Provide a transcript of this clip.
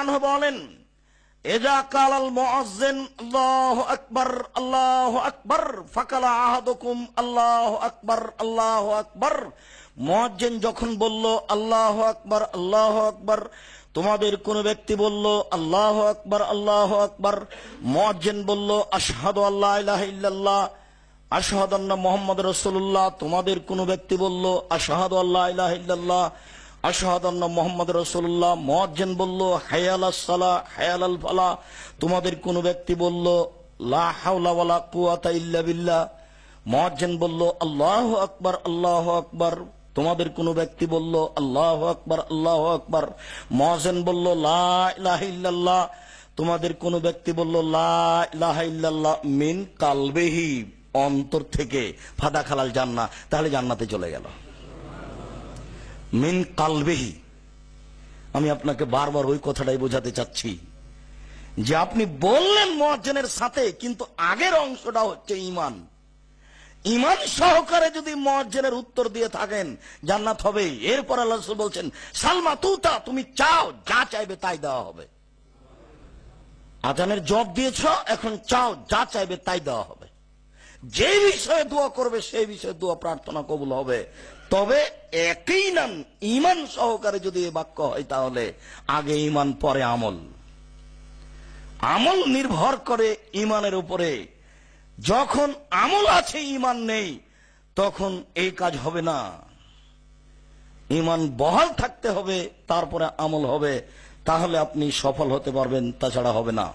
আনহু বলেন এজা মুআজ্জিন, আল্লাহু আল্লাহু আল্লাহু আল্লাহু যখন বলল, আল্লাহু আকবার আল্লাহু আকবার, তোমাদের কোন ব্যক্তি বলল, আল্লাহ আকবার আল্লাহ আকবার মুয়াজ্জিন বলল, আশহাদু আল্লাহ ইলাহা ইল্লাল্লাহ, আশহাদু আন্না তোমাদের কোন ব্যক্তি বলল, আশহাদু আল্লাহ আশহাদু আন্না মুহাম্মদ রাসূলুল্লাহ। মুয়াজ্জিন বলল, হায়াল সালা হায়াল আল ফালা। তোমাদের কোন ব্যক্তি বলল, লা হাওলা কুওয়াতা ইল্লা বিল্লাহ। মুয়াজ্জিন বলল, আল্লাহু আকবার আল্লাহু আকবার। তোমাদের কোন ব্যক্তি বলল, আল্লাহ আকবার আল্লাহ আকবার। মুয়াজ্জিন বলল, লা ইলাহা ইল্লাল্লাহ। তোমাদের কোন ব্যক্তি বলল, লা ইলাহা ইল্লাল্লাহ মিন কালবেহি, অন্তর থেকে ফাদা খালাল জান্না তাহলে জান্নাতে চলে গেল। মিন কালবেহি। আমি আপনাকে বারবার ওই কথাটাই বোঝাতে চাচ্ছি যে আপনি বললেন মহাজনের সাথে, কিন্তু আগের অংশটা হচ্ছে ইমান ইমান সহকারে যদি মহাজনের উত্তর দিয়ে থাকেন, জান্নাত হবে। এরপর আল্লাহ বলছেন, সালমা তুতা, তুমি চাও, যা চাইবে তাই দেওয়া হবে। আজানের জব দিয়েছ, এখন চাও, যা চাইবে তাই দেওয়া হবে। যে বিষয়ে দোয়া করবে, সেই বিষয়ে দোয়া প্রার্থনা কবুল হবে। তবে একই নাম ইমান সহকারে যদি এ বাক্য হয়, তাহলে আগে ইমান পরে আমল। আমল নির্ভর করে ইমানের উপরে। যখন আমল আছে ইমান নেই, তখন এই কাজ হবে না। ইমান বহাল থাকতে হবে, তারপরে আমল হবে। তাহলে আপনি সফল হতে পারবেন, তাছাড়া হবে না।